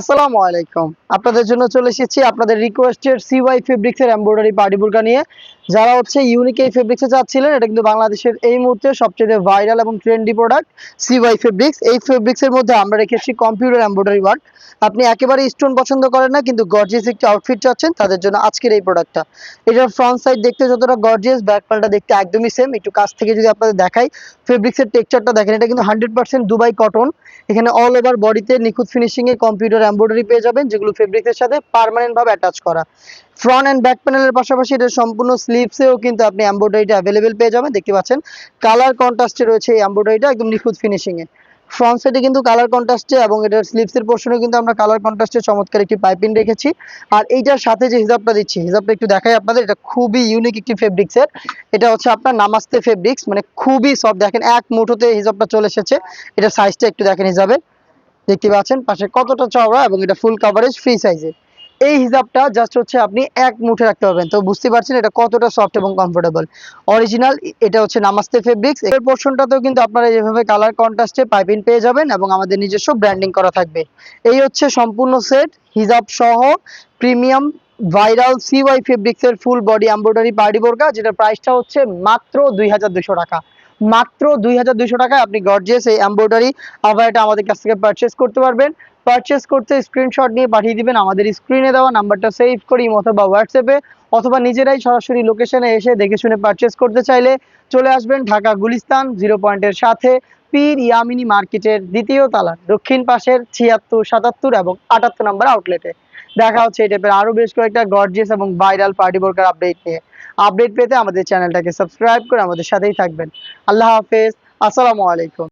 আসসালামু আলাইকুম। আপনাদের জন্য চলে এসেছি আপনাদের রিকোয়েস্টেড সিওয়াই ফেব্রিক্সের এমব্রয়ডারি পার্টি বোরকা নিয়ে। যারা হচ্ছে ইউনিক এই ফেব্রিক্সে চাচ্ছিলেন, এটা কিন্তু বাংলাদেশের এই মুহূর্তে সবচেয়ে ভাইরাল এবং ট্রেন্ডি প্রোডাক্ট সিওয়াই ফেব্রিক্স এই ফেব্রিক্সের মধ্যে আমরা রেখেছি কম্পিউটার এমব্রয়ডারি ওয়ার্ক আপনি একেবারে স্টোন পছন্দ করেন না, কিন্তু গর্জিয়াস একটি আউটফিট চাচ্ছেন, তাদের জন্য আজকের এই প্রোডাক্টটা এটার ফ্রন্ট সাইড দেখতে যতটা গর্জিয়াস ব্যাক পালটা দেখতে একদমই সেম একটু কাছ থেকে যদি আপনাদের দেখাই ফেব্রিক্সের টেক্সচারটা দেখেন, এটা কিন্তু হান্ড্রেড দুবাই কটন এখানে অল ওভার বডিতে নিখুঁত ফিনিশিং এ কম্পিউটার এমব্রয়ডারি পেয়ে যাবেন, যেগুলো ফেব্রিক্সের সাথে পার্মানেন্ট ভাবে অ্যাটাচ করা। ফ্রন্ট এন্ড ব্যাক প্যানেলের পাশাপাশি এটা সম্পূর্ণ স্লিভসেও কিন্তু আপনি এমব্রয়ডারিটা অ্যাভেলেবেল পেয়ে যাবেন। দেখতে পাচ্ছেন কালার কন্ট্রাস্টে রয়েছে এই এমব্রয়ডারিটা একদম নিখুঁত ফিনিশিং এ। ফ্রন্ট সাইডে কিন্তু কালার কন্ট্রাস্টে এবং এটার স্লিভসের পোর্শনে কিন্তু আমরা কালার কন্ট্রাস্টে চমৎকার একটি পাইপিং রেখেছি। আর এইটার সাথে যে হিসাবটা দিচ্ছি হিসাবটা একটু দেখাই আপনাদের, এটা খুবই ইউনিক একটি ফেব্রিক্সের এটা হচ্ছে আপনার নামাস্তে ফেব্রিক্স মানে খুবই সফট দেখেন, এক মুঠোতে হিসাবটা চলে এসেছে। এটা সাইজটা একটু দেখেন হিসাবে দেখতে পাচ্ছেন, পাশে কতটা চওড়া এবং এটা ফুল কাভারেজ ফ্রি সাইজে এই হিসাবটা জাস্ট হচ্ছে আপনি এক মুঠে রাখতে পারবেন। তো বুঝতে পারছেন এটা কতটা সফট এবং কমফোর্টেবল অরিজিনাল এটা হচ্ছে নামাস্তে ফেব্রিক্স এর পোর্শনটাতেও কিন্তু আপনারা যেভাবে কালার কন্ট্রাস্টে পাইপিং পেয়ে যাবেন এবং আমাদের নিজস্ব ব্র্যান্ডিং করা থাকবে। এই হচ্ছে সম্পূর্ণ সেট হিজাব সহ প্রিমিয়াম ভাইরাল সিওয়াই ফেব্রিক্স এর ফুল বডি এমব্রয়ডারি পার্টি বোরকা যেটা প্রাইসটা হচ্ছে মাত্র দুই টাকা। মাত্র দুই হাজার দুশো টাকায় আপনি গর্জিয়াস এই এমব্রয়ডারি আভারটা আমাদের কাছ থেকে পারচেস করতে পারবেন। পারচেস করতে স্ক্রিনশট নিয়ে পাঠিয়ে দিবেন আমাদের স্ক্রিনে দেওয়া নাম্বারটা সেভ করি অথবা হোয়াটসঅ্যাপে অথবা নিজেরাই সরাসরি লোকেশনে এসে দেখে শুনে পারচেস করতে চাইলে চলে আসবেন ঢাকা গুলিস্তান জিরো পয়েন্টের সাথে, পীর ইয়ামিনী মার্কেটের দ্বিতীয় তালা, দক্ষিণ পাশের ছিয়াত্তর সাতাত্তর এবং আটাত্তর নম্বর আউটলেটে দেখা হচ্ছে এই টাইপের আরও বেশ কয়েকটা গর্জিয়াস এবং ভাইরাল পার্টি বোরকার আপডেট নিয়ে। আপডেট পেতে আমাদের চ্যানেলটাকে সাবস্ক্রাইব করে আমাদের সাথেই থাকবেন। আল্লাহ হাফেজ, আসসালামু আলাইকুম।